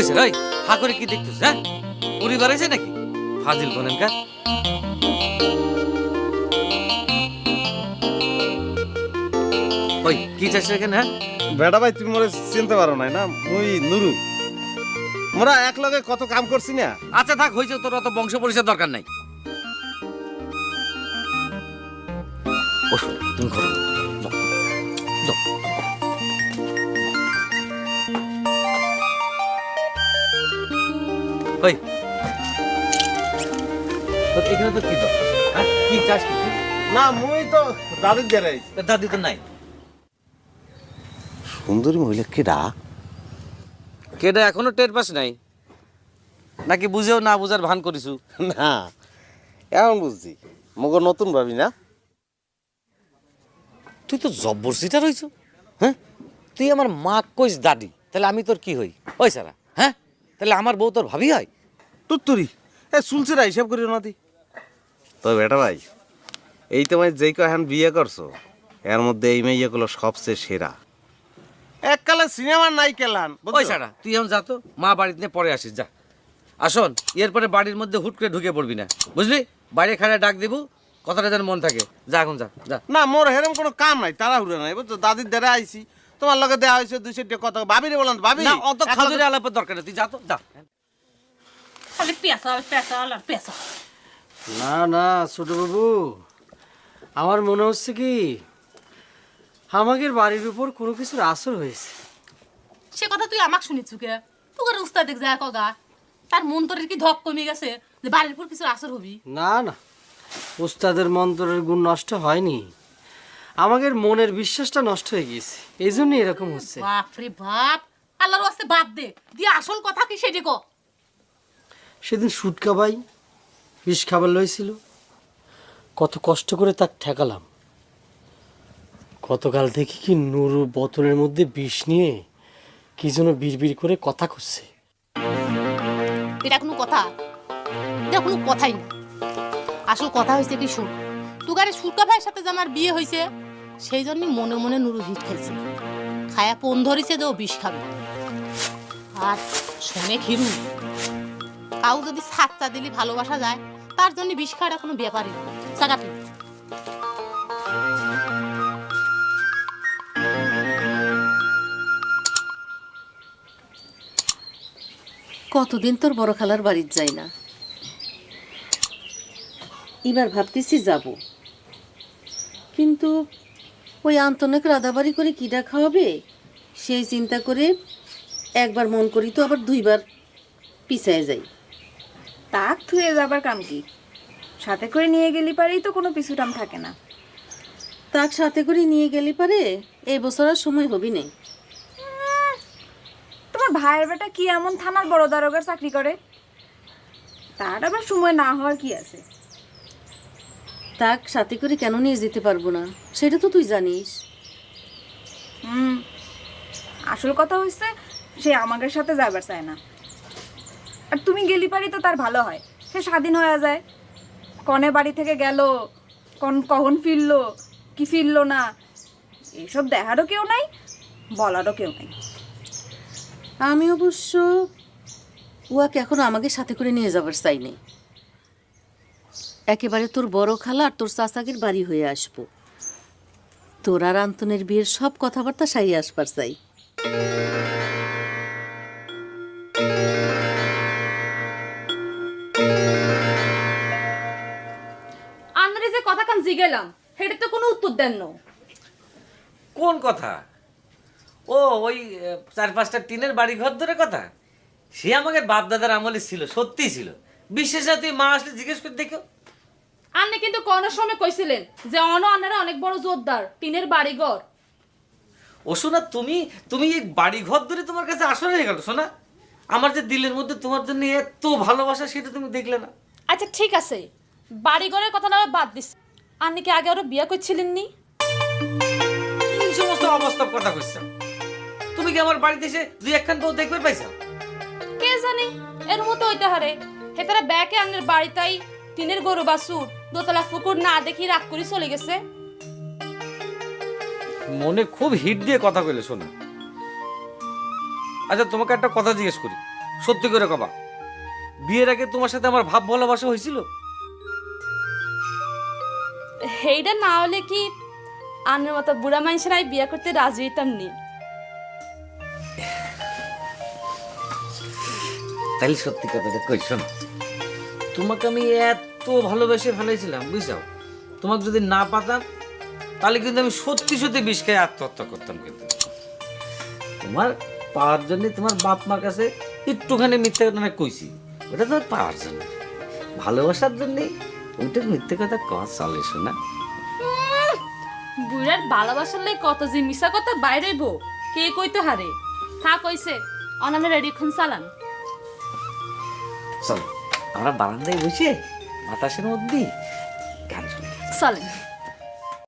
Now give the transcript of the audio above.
ওই হা করে কি দেখছিস হ্যাঁ? পরিবার আছে নাকি? ফাজিল ওই কি এখানে হ্যাঁ? বেটা ভাই তুমি মনে চিনতে পারো নাই না? মুই নুরু। মোরা এক লগে কত কাম করছি না? আচ্ছা থাক হয়েছে তোর অত বংশ পরিচয় দরকার নাই। বসো তুমি ঘরে। যাও। তোর এখানে তো কি দরকার হ্যাঁ? কি চাস কি? তুই? না মুই তো দাদির দেরাই দাদি তো নাই। সুন্দরী মহিলা কেডা? কেডা এখনও টের পাস নাই? নাকি বুঝেও না বুঝার ভান করিছু? না এখন বুঝছি। মগ নতুন ভাবি না? তুই তো জব্বর সিটার হইছ। হ্যাঁ? তুই আমার মা কইস দাদি তাহলে আমি তোর কি হই? ওই সারা হ্যাঁ? তাহলে আমার বউ তোর ভাবি হয়? তুত্তুরি এ শুনছিরা হিসাব করি না দি। তো বেটা ভাই এই তোমায় যেই এখন বিয়ে করছ এর মধ্যে এই মেয়েগুলো সবচেয়ে সেরা। এককালে সিনেমা নাই কেলান ওই সারা তুই এখন যা তো মা বাড়িতে পরে আসিস যা। আসুন এরপরে বাড়ির মধ্যে হুট করে ঢুকে পড়বি না বুঝলি? বাইরে খাড়া ডাক দিব কথাটা যেন মন থাকে। যা এখন যা যা। না মোর হেরম কোনো কাম নাই তারা তাড়াহুড়ো নাই বুঝছ? দাদির দ্বারা আইছি তোমার লগে দেওয়া হয়েছে দুইশো টাকা কথা ভাবিরে বললাম ভাবি না অত খাজুরে আলাপের দরকার নেই তুই যা তো যা। খালি পেঁচা পেঁচা পেঁচা না না ছোট বাবু আমার মনে হচ্ছে কি আমাদের বাড়ির উপর কোনো কিছুর আসর হয়েছে। সে কথা তুই আমাকে শুনিছু কে? তোকে উস্তাদ দেখ যায় কগা। তার মন তোর কি ধক কমে গেছে যে বাড়ির উপর কিছু আসর হবি? না না উস্তাদের মন্ত্রের গুণ নষ্ট হয়নি। আমাদের মনের বিশ্বাসটা নষ্ট হয়ে গিয়েছে। এই জন্যই এরকম হচ্ছে। বাপ রে বাপ আল্লাহর ওয়াস্তে বাদ দে। দিয়ে আসল কথা কি সেটি কো? সেদিন সুটকা ভাই বিষ খাবার লইছিল। কত কষ্ট করে তাক ঠেকালাম। গতকাল দেখি কি নুরু বোতলের মধ্যে বিষ নিয়ে কি যেন বিড়বিড় করে কথা করছে। এটা কোনো কথা? এটা কোনো কথাই না। আসল কথা হয়েছে কি, শুন, তুগারে সুরকা ভাইয়ের সাথে যে আমার বিয়ে হয়েছে সেই জন্যই মনে মনে নুরু হিট খাইছে খায়া পন ধরেছে যে বিষ খাবে। আর শোনে খিরু, কাউ যদি সাতটা দিলি ভালোবাসা যায় তার জন্য বিষ খাওয়াটা কোনো ব্যাপারই না। কতদিন তোর বড় খালার বাড়ির যাই না? এবার ভাবতেছি যাব। কিন্তু ওই আন্তনক রাদাবাড়ি করে কিডা খাওয়াবে? সেই চিন্তা করে একবার মন করি তো আবার দুইবার পিছায় যাই। তাক থুয়ে যাবার কাম কি? সাথে করে নিয়ে গেলি পারেই তো কোনো পিছুটাম থাকে না। তাক সাথে করে নিয়ে গেলে পারে এই বছর আর সময় হবি নেই। তোমার ভাইয়ের বেটা কি এমন থানার বড় দারোগার চাকরি করে? তার আবার সময় না হওয়ার কি আছে? তাক সাথে করে কেন নিয়ে যেতে পারব না? সেটা তো তুই জানিস। হুম আসল কথা হচ্ছে সে আমাদের সাথে যাবার চায় না। আর তুমি গেলি পারি তো তার ভালো হয়। সে স্বাধীন হয়ে যায়। কনে বাড়ি থেকে গেল, কন কখন ফিরলো, কি ফিরলো না এইসব দেখারও কেউ নাই, বলারও কেউ নাই। আমি অবশ্য উয়াকে এখন আমাকে সাথে করে নিয়ে যাবার চাই নেই একেবারে তোর বড় খালা আর তোর চাচাকের বাড়ি হয়ে আসব। তোর আর আন্তনের বিয়ের সব কথাবার্তা সারিয়ে আসবার চাই। কথা জিগেলাম সেটা তো কোনো উত্তর দেন না। কোন কথা? ও ওই চার পাঁচটা টিনের বাড়ি ঘর ধরে কথা? সে আমাকে বাপ দাদার আমলে ছিল সত্যি ছিল। বিশেষ তুই মা আসলে জিজ্ঞেস করে দেখো। আপনি কিন্তু কোন সময় কইছিলেন যে অন আনারা অনেক বড় জোরদার টিনের বাড়িঘর। ও শোনা তুমি তুমি এই বাড়ি ঘর ধরে তোমার কাছে আসলে হয়ে গেল শোনা আমার যে দিলের মধ্যে তোমার জন্য এত ভালোবাসা সেটা তুমি দেখলে না। আচ্ছা ঠিক আছে। বাড়ি ঘরের কথা না বাদ দিস। আপনি কি আগে আরও বিয়ে করছিলেন নি এই সমস্ত অবস্থা কথা কইছো। তুমি কি আমার বাড়িতে এসে দুই একখান বউ দেখবে পাইছো? কে জানি? এর মতো হইতে হারে। হেতারা ব্যাকে আপনার বাড়িতাই টিনের গরু বাসুর দোতলা ফুকুর না দেখি রাগ করে চলে গেছে। মনে খুব হিট দিয়ে কথা কইলে শোনা। আচ্ছা তোমাকে একটা কথা জিজ্ঞেস করি। সত্যি করে কবা বিয়ের আগে তোমার সাথে আমার ভাব ভালোবাসা হয়েছিল? সেইটা না হলে কি আনের মতো বুড়া মানুষেরাই বিয়ে করতে রাজি হইতাম নি? তাহলে সত্যি কথাটা কই, শোনো। তোমাকে আমি এত ভালোবেসে ফেলেছিলাম বুঝছাও? তোমাকে যদি না পাতাম, তাহলে কিন্তু আমি সত্যি সত্যি বিষ খেয়ে আত্মহত্যা করতাম কিন্তু। তোমার পাওয়ার জন্য তোমার বাপ মার কাছে একটুখানি মিথ্যা কথা না কইছি। ওটা তোমার পাওয়ার জন্য। ভালোবাসার জন্যে ওইটা মিথ্যে কথা ক চলে শোনা। বুড়ার ভালোবাসার লাই কত যে মিশা কথা বাইরে বো কে কইতে হারে? থা কইছে অনামে রেডি খুন চালান চল আমরা বারান্দায় বসে বাতাসের মধ্যে গান শুনি। চলেন।